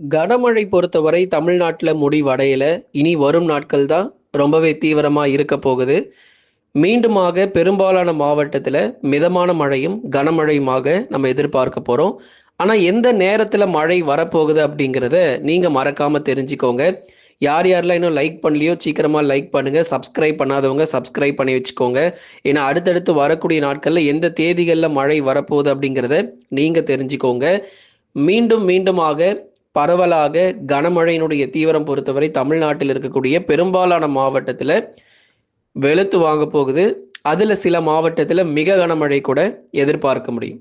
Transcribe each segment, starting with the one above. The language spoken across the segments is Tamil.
கனமழை பொறுத்தவரை தமிழ்நாட்டில் முடிவடையல. இனி வரும் நாட்கள் தான் ரொம்பவே தீவிரமாக இருக்க போகுது. மீண்டுமாக பெரும்பாலான மாவட்டத்தில் மிதமான மழையும், கனமழையுமாக நம்ம எதிர்பார்க்க போகிறோம் ஆனால் எந்த நேரத்தில் மழை வரப்போகுது அப்படிங்கிறத நீங்கள் மறக்காம தெரிஞ்சுக்கோங்க. யார் யாரெல்லாம் இன்னும் லைக் பண்ணலையோ சீக்கிரமாக லைக் பண்ணுங்கள் சப்ஸ்கிரைப் பண்ணாதவங்க சப்ஸ்கிரைப் பண்ணி வச்சுக்கோங்க. ஏன்னா, அடுத்தடுத்து வரக்கூடிய நாட்களில் எந்த தேதிகளில் மழை வரப்போகுது அப்படிங்கிறத நீங்கள் தெரிஞ்சுக்கோங்க. மீண்டும் மீண்டுமாக பரவலாக கனமழையினுடைய தீவிரம் பொறுத்தவரை தமிழ்நாட்டில் இருக்கக்கூடிய பெரும்பாலான மாவட்டத்தில் வெளுத்து வாங்கப் போகுது. அதில் சில மாவட்டத்தில் மிக கனமழை கூட எதிர்பார்க்க முடியும்.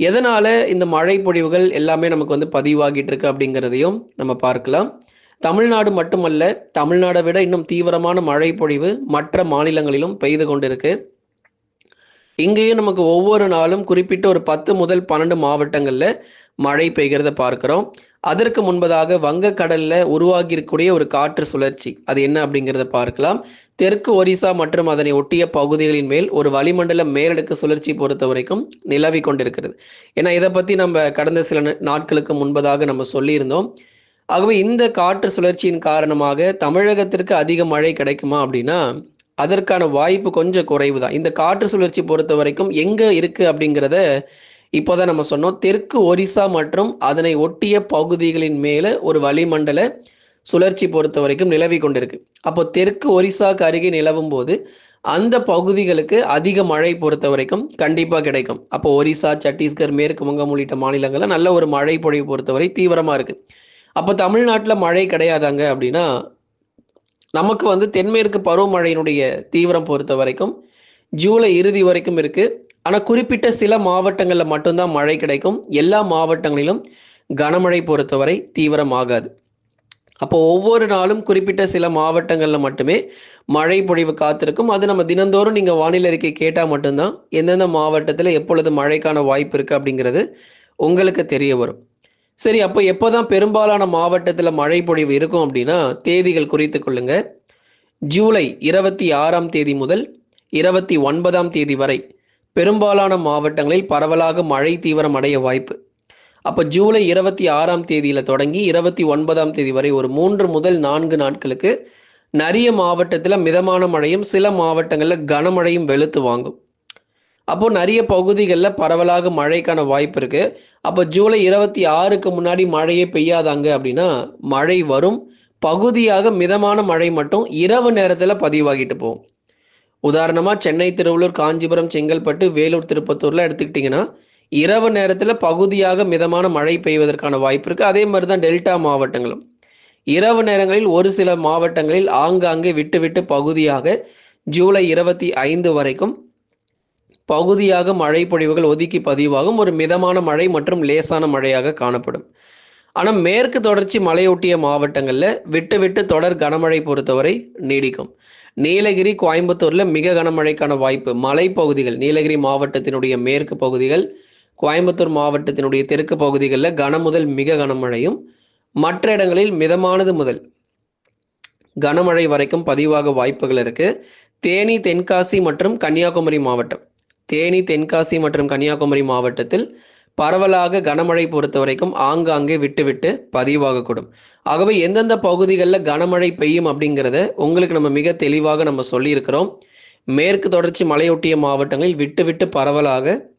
எதனால இந்த மழை பொழிவுகள் எல்லாமே நமக்கு வந்து பதிவாகிட்டு இருக்கு அப்படிங்கிறதையும் நம்ம பார்க்கலாம். தமிழ்நாடு மட்டுமல்ல, தமிழ்நாடை விட இன்னும் தீவிரமான மழை பொழிவு மற்ற மாநிலங்களிலும் பெய்து கொண்டிருக்கு. இங்கேயும் நமக்கு ஒவ்வொரு நாளும் குறிப்பிட்ட ஒரு 10 முதல் பன்னெண்டு மாவட்டங்களில் மழை பெய்கிறத பார்க்குறோம் அதற்கு முன்பதாக வங்கக்கடல்ல உருவாகியிருக்கக்கூடிய ஒரு காற்று சுழற்சி. அது என்ன அப்படிங்கிறத பார்க்கலாம். தெற்கு ஒரிசா மற்றும் அதனை ஒட்டிய பகுதிகளின் மேல் ஒரு வளிமண்டல மேலடுக்கு சுழற்சி பொறுத்தவரைக்கும் நிலவி கொண்டிருக்கிறது. ஏன்னா, இதை பத்தி நம்ம கடந்த சில நாட்களுக்கு முன்பதாக நம்ம சொல்லியிருந்தோம். ஆகவே இந்த காற்று சுழற்சியின் காரணமாக தமிழகத்திற்கு அதிக மழை கிடைக்குமா அப்படின்னா, அதற்கான வாய்ப்பு கொஞ்சம் குறைவு தான். இந்த காற்று சுழற்சி பொறுத்த வரைக்கும் எங்க இருக்கு அப்படிங்கிறத இப்போ தான் நம்ம சொன்னோம். தெற்கு ஒரிசா மற்றும் அதனை ஒட்டிய பகுதிகளின் மேல ஒரு வளிமண்டல சுழற்சி பொறுத்த வரைக்கும் நிலவிக் கொண்டிருக்கு. அப்போ தெற்கு ஒரிசாக்கு அருகே நிலவும் போது அந்த பகுதிகளுக்கு அதிக மழை பொறுத்த வரைக்கும் கண்டிப்பாக கிடைக்கும். அப்போ ஒரிசா, சத்தீஸ்கர், மேற்கு வங்கம் உள்ளிட்ட மாநிலங்கள்ல நல்ல ஒரு மழை பொழிவு பொறுத்தவரை தீவிரமா இருக்கு. அப்போ தமிழ்நாட்டில் மழை கிடையாதாங்க அப்படின்னா, நமக்கு வந்து தென்மேற்கு பருவமழையினுடைய தீவிரம் பொறுத்த வரைக்கும் ஜூலை இறுதி வரைக்கும் இருக்குது ஆனால் குறிப்பிட்ட சில மாவட்டங்களில் மட்டும்தான் மழை கிடைக்கும். எல்லா மாவட்டங்களிலும் கனமழை பொறுத்தவரை தீவிரமாகாது. அப்போ ஒவ்வொரு நாளும் குறிப்பிட்ட சில மாவட்டங்களில் மட்டுமே மழை பொழிவு காத்திருக்கும். அது நம்ம தினந்தோறும் நீங்கள் வானிலை அறிக்கை கேட்டால் மட்டும்தான் எந்தெந்த மாவட்டத்தில் எப்பொழுது மழைக்கான வாய்ப்பு இருக்குது அப்படிங்கிறது உங்களுக்கு தெரிய வரும். சரி அப்போ எப்போ தான் பெரும்பாலான மாவட்டத்தில் மழை பொழிவு இருக்கும் அப்படின்னா, தேதிகள் குறித்து கொள்ளுங்க. ஜூலை 26ஆம் தேதி முதல் 29ஆம் தேதி வரை பெரும்பாலான மாவட்டங்களில் பரவலாக மழை தீவிரம் அடைய வாய்ப்பு. அப்போ ஜூலை இருபத்தி ஆறாம் தேதியில் தொடங்கி 29ஆம் தேதி வரை ஒரு மூன்று முதல் நான்கு நாட்களுக்கு நிறைய மாவட்டத்தில் மிதமான மழையும், சில மாவட்டங்களில் கனமழையும் வெளுத்து வாங்கும். அப்போ நிறைய பகுதிகளில் பரவலாக மழைக்கான வாய்ப்பு இருக்கு. அப்போ ஜூலை 26க்கு முன்னாடி மழையே பெய்யாதாங்க அப்படின்னா, மழை வரும். பகுதியாக மிதமான மழை மட்டும் இரவு நேரத்தில் பதிவாகிட்டு போகும். உதாரணமாக சென்னை, திருவள்ளூர், காஞ்சிபுரம், செங்கல்பட்டு, வேலூர், திருப்பத்தூர்லாம் எடுத்துக்கிட்டிங்கன்னா இரவு நேரத்தில் பகுதியாக மிதமான மழை பெய்வதற்கான வாய்ப்பு இருக்குது அதே மாதிரி தான் டெல்டா மாவட்டங்களும். இரவு நேரங்களில் ஒரு சில மாவட்டங்களில் ஆங்காங்கே விட்டு விட்டு பகுதியாக ஜூலை 25 வரைக்கும் பகுதியாக மழை பொழிவுகள் ஒதுக்கி பதிவாகும். ஒரு மிதமான மழை மற்றும் லேசான மழையாக காணப்படும். ஆனால் மேற்கு தொடர்ச்சி மலையொட்டிய மாவட்டங்களில் விட்டு விட்டு தொடர் கனமழை பொறுத்தவரை நீடிக்கும். நீலகிரி, கோயம்புத்தூரில் மிக கனமழைக்கான வாய்ப்பு. மலைப்பகுதிகள் நீலகிரி மாவட்டத்தினுடைய மேற்கு பகுதிகள், கோயம்புத்தூர் மாவட்டத்தினுடைய தெற்கு பகுதிகளில் கன முதல் மிக கனமழையும், மற்ற இடங்களில் மிதமானது முதல் கனமழை வரைக்கும் பதிவாக வாய்ப்புகள் இருக்கு. தேனி, தென்காசி மற்றும் கன்னியாகுமரி மாவட்டம். தேனி, தென்காசி மற்றும் கன்னியாகுமரி மாவட்டத்தில் பரவலாக கனமழை பொறுத்த வரைக்கும் ஆங்காங்கே விட்டு விட்டு பதிவாகக்கூடும். ஆகவே எந்தெந்த பகுதிகளில் கனமழை பெய்யும் அப்படிங்கிறத உங்களுக்கு நம்ம மிக தெளிவாக நம்ம சொல்லியிருக்கிறோம். மேற்கு தொடர்ச்சி மலையொட்டிய மாவட்டங்களில் விட்டு விட்டு பரவலாக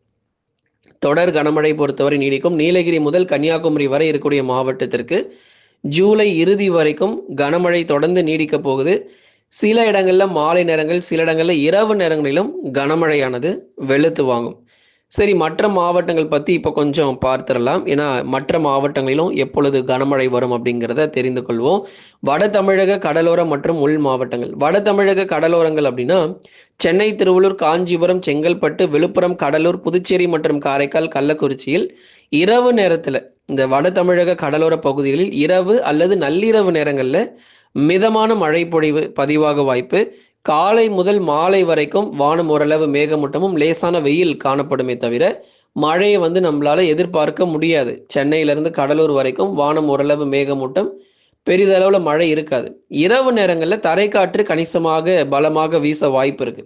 தொடர் கனமழை பொறுத்தவரை நீடிக்கும். நீலகிரி முதல் கன்னியாகுமரி வரை இருக்கக்கூடிய மாவட்டத்திற்கு ஜூலை இறுதி வரைக்கும் கனமழை தொடர்ந்து நீடிக்கப் போகுது. சில இடங்களில் மாலை நேரங்கள், சில இடங்களில் இரவு நேரங்களிலும் கனமழையானது வெளுத்து வாங்கும். சரி மற்ற மாவட்டங்கள் பத்தி இப்ப கொஞ்சம் பார்த்துடலாம் ஏன்னா, மற்ற மாவட்டங்களிலும் எப்பொழுது கனமழை வரும் அப்படிங்கிறத தெரிந்து கொள்வோம். வட தமிழக கடலோர மற்றும் உள் மாவட்டங்கள். வட தமிழக கடலோரங்கள் அப்படின்னா, சென்னை, திருவள்ளூர், காஞ்சிபுரம், செங்கல்பட்டு, விழுப்புரம், கடலூர், புதுச்சேரி மற்றும் காரைக்கால், கள்ளக்குறிச்சியில் இரவு நேரத்துல இந்த வட தமிழக கடலோர பகுதிகளில் இரவு அல்லது நள்ளிரவு நேரங்கள்ல மிதமான மழை பொழிவு பதிவாக வாய்ப்பு. காலை முதல் மாலை வரைக்கும் வானம் ஓரளவு மேகமூட்டமும், லேசான வெயில் காணப்படுமே தவிர, மழையை வந்து நம்மளால எதிர்பார்க்க முடியாது. சென்னையிலிருந்து கடலூர் வரைக்கும் வானம் ஓரளவு மேகமூட்டம், பெரிதளவுல மழை இருக்காது. இரவு நேரங்களில் தரைக்காற்று கணிசமாக பலமாக வீச வாய்ப்பு இருக்கு.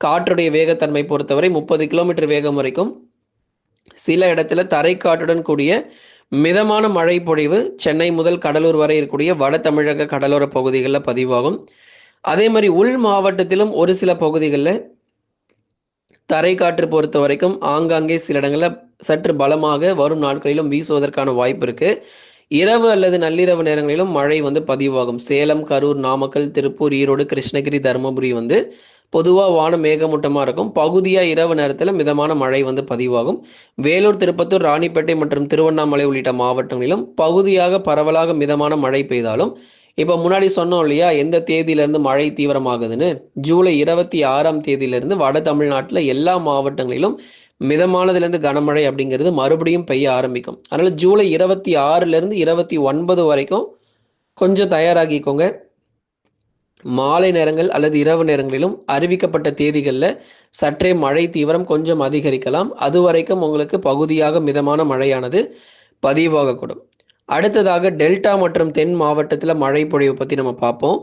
காற்றுடைய வேகத்தன்மை பொறுத்தவரை 30 கிலோமீட்டர் வேகம் வரைக்கும் சில இடத்துல தரைக்காற்றுடன் கூடிய மிதமான மழை பொழிவு சென்னை முதல் கடலூர் வரை இருக்கக்கூடிய வட தமிழக கடலோர பகுதிகளில் பதிவாகும் அதே மாதிரி உள் மாவட்டத்திலும் ஒரு சில பகுதிகளில் தரை காற்று பொறுத்த வரைக்கும் ஆங்காங்கே சில இடங்களில் சற்று பலமாக வரும் நாட்களிலும் வீசுவதற்கான வாய்ப்பு இருக்கு. இரவு அல்லது நள்ளிரவு நேரங்களிலும் மழை வந்து பதிவாகும். சேலம் கரூர் நாமக்கல் திருப்பூர் ஈரோடு கிருஷ்ணகிரி தருமபுரி வந்து பொதுவாக வானம் மேகமூட்டமாக இருக்கும். பகுதியாக இரவு நேரத்தில் மிதமான மழை வந்து பதிவாகும். வேலூர் திருப்பத்தூர் ராணிப்பேட்டை மற்றும் திருவண்ணாமலை உள்ளிட்ட மாவட்டங்களிலும் பகுதியாக பரவலாக மிதமான மழை பெய்தாலும் இப்போ முன்னாடி சொன்னோம் இல்லையா எந்த தேதியிலேருந்து மழை தீவிரமாகுதுன்னு? ஜூலை இருபத்தி ஆறாம் தேதியிலேருந்து வட தமிழ்நாட்டில் எல்லா மாவட்டங்களிலும் மிதமானதுலேருந்து கனமழை அப்படிங்கிறது மறுபடியும் பெய்ய ஆரம்பிக்கும். அதனால் ஜூலை இருபத்தி ஆறுலேருந்து இருபத்தி ஒன்பது வரைக்கும் கொஞ்சம் தயாராகிக்கோங்க. மாலை நேரங்கள் அல்லது இரவு நேரங்களிலும் அறிவிக்கப்பட்ட தேதிகளில் சற்றே மழை தீவிரம் கொஞ்சம் அதிகரிக்கலாம். அது வரைக்கும் உங்களுக்கு பகுதியாக மிதமான மழையானது பதிவாகக்கூடும். அடுத்ததாக டெல்டா மற்றும் தென் மாவட்டத்தில் மழை பொழிவு பற்றி நம்ம பார்ப்போம்.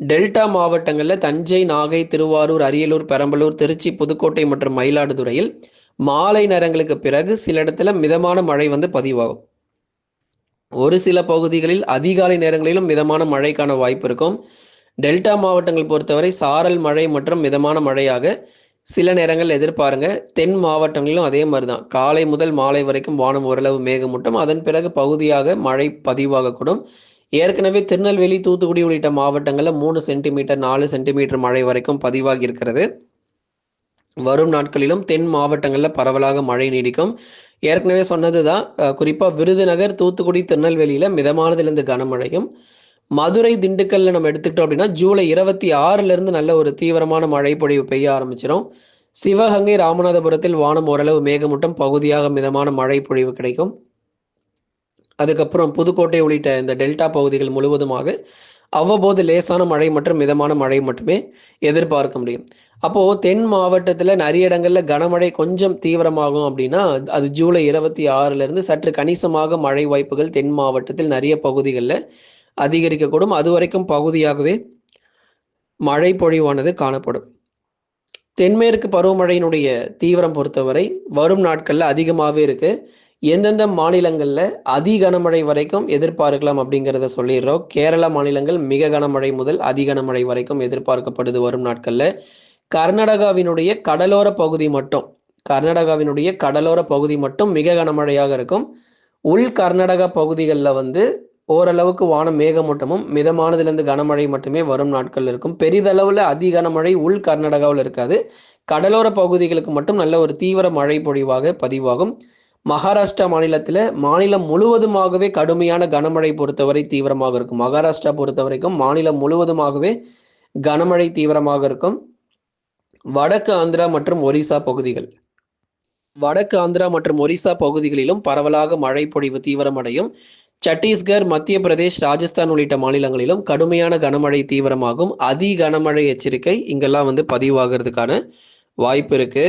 டெல்டா மாவட்டங்களில் தஞ்சை நாகை திருவாரூர் அரியலூர் பெரம்பலூர் திருச்சி புதுக்கோட்டை மற்றும் மயிலாடுதுறையில் மாலை நேரங்களுக்கு பிறகு சில இடத்துல மிதமான மழை வந்து பதிவாகும். ஒரு சில பகுதிகளில் அதிகாலை நேரங்களிலும் மிதமான மழைக்கான வாய்ப்பு இருக்கும். டெல்டா மாவட்டங்கள் பொறுத்தவரை சாரல் மழை மற்றும் மிதமான மழையாக சில நேரங்கள் எதிர்பாருங்க. தென் மாவட்டங்களிலும் அதே மாதிரி தான் காலை முதல் மாலை வரைக்கும் வானம் ஓரளவு மேகமூட்டம். அதன் பிறகு பகுதியாக மழை பதிவாகக்கூடும். ஏற்கனவே திருநெல்வேலி தூத்துக்குடி உள்ளிட்ட மாவட்டங்களில் மூணு சென்டிமீட்டர் நாலு சென்டிமீட்டர் மழை வரைக்கும் பதிவாகி இருக்கிறது வரும் நாட்களிலும் தென் மாவட்டங்களில் பரவலாக மழை நீடிக்கும். ஏற்கனவே சொன்னது தான் குறிப்பாக விருதுநகர் தூத்துக்குடி திருநெல்வேலியில் மிதமானதிலிருந்து கனமழையும் மதுரை திண்டுக்கல்ல நம்ம எடுத்துக்கிட்டோம் அப்படின்னா ஜூலை இருபத்தி ஆறுலேருந்து நல்ல ஒரு தீவிரமான மழை பொழிவு பெய்ய ஆரம்பிச்சிடும் சிவகங்கை ராமநாதபுரத்தில் வானம் ஓரளவு மேகமூட்டம் பகுதியாக மிதமான மழை பொழிவு கிடைக்கும். அதுக்கப்புறம் புதுக்கோட்டை உள்ளிட்ட இந்த டெல்டா பகுதிகள் முழுவதுமாக அவ்வப்போது லேசான மழை மற்றும் மிதமான மழை மட்டுமே எதிர்பார்க்க முடியும். அப்போது தென் மாவட்டத்தில் நிறைய இடங்களில் கனமழை கொஞ்சம் தீவிரமாகும் அப்படின்னா அது ஜூலை இருபத்தி ஆறுலேருந்து சற்று கணிசமாக மழை வாய்ப்புகள் தென் மாவட்டத்தில் நிறைய பகுதிகளில் அதிகரிக்கக்கூடும். அது வரைக்கும் பகுதியாகவே மழை பொழிவானது காணப்படும். தென்மேற்கு பருவமழையினுடைய தீவிரம் பொறுத்தவரை வரும் நாட்களில் அதிகமாகவே இருக்கு. எந்தெந்த மாநிலங்களில் அதி கனமழை வரைக்கும் எதிர்பார்க்கலாம் அப்படிங்கிறத சொல்லிடுறோம். கேரள மாநிலங்கள் மிக கனமழை முதல் அதி கனமழை வரைக்கும் எதிர்பார்க்கப்படுது வரும் நாட்களில். கர்நாடகாவினுடைய கடலோர பகுதி மட்டும் கர்நாடகாவினுடைய கடலோர பகுதி மட்டும் மிக கனமழையாக இருக்கும். உள் கர்நாடகா பகுதிகளில் வந்து ஓரளவுக்கு வானம் மேகமூட்டமும் மிதமானதுலேருந்து கனமழை மட்டுமே வரும் நாட்கள் இருக்கும். பெரிதளவில் அதி கனமழை உள் கர்நாடகாவில் இருக்காது. கடலோர பகுதிகளுக்கு மட்டும் நல்ல ஒரு தீவிர மழை பொழிவாக பதிவாகும். மகாராஷ்டிரா மாநிலத்தில் மாநிலம் முழுவதுமாகவே கடுமையான கனமழை பொறுத்தவரை தீவிரமாக இருக்கும். மகாராஷ்டிரா பொறுத்த வரைக்கும் மாநிலம் முழுவதுமாகவே கனமழை தீவிரமாக இருக்கும். வடக்கு ஆந்திரா மற்றும் ஒரிசா பகுதிகள். வடக்கு ஆந்திரா மற்றும் ஒரிசா பகுதிகளிலும் பரவலாக மழை பொழிவு தீவிரமடையும். சத்தீஸ்கர் மத்திய பிரதேஷ் ராஜஸ்தான் உள்ளிட்ட மாநிலங்களிலும் கடுமையான கனமழை தீவிரமாகும். அதி கனமழை எச்சரிக்கை இங்கெல்லாம் வந்து பதிவாகிறதுக்கான வாய்ப்பு இருக்கு.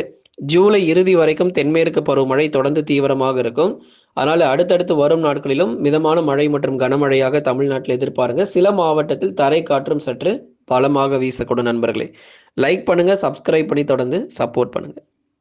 ஜூலை இறுதி வரைக்கும் தென்மேற்கு பருவமழை தொடர்ந்து தீவிரமாக இருக்கும். அதனால் அடுத்தடுத்து வரும் நாட்களிலும் மிதமான மழை மற்றும் கனமழையாக தமிழ்நாட்டில் எதிர்பாருங்க. சில மாவட்டத்தில் தரை காற்றும் சற்று பலமாக வீசக்கூடும் நண்பர்களே. லைக் பண்ணுங்க சப்ஸ்கிரைப் பண்ணி தொடர்ந்து சப்போர்ட் பண்ணுங்க.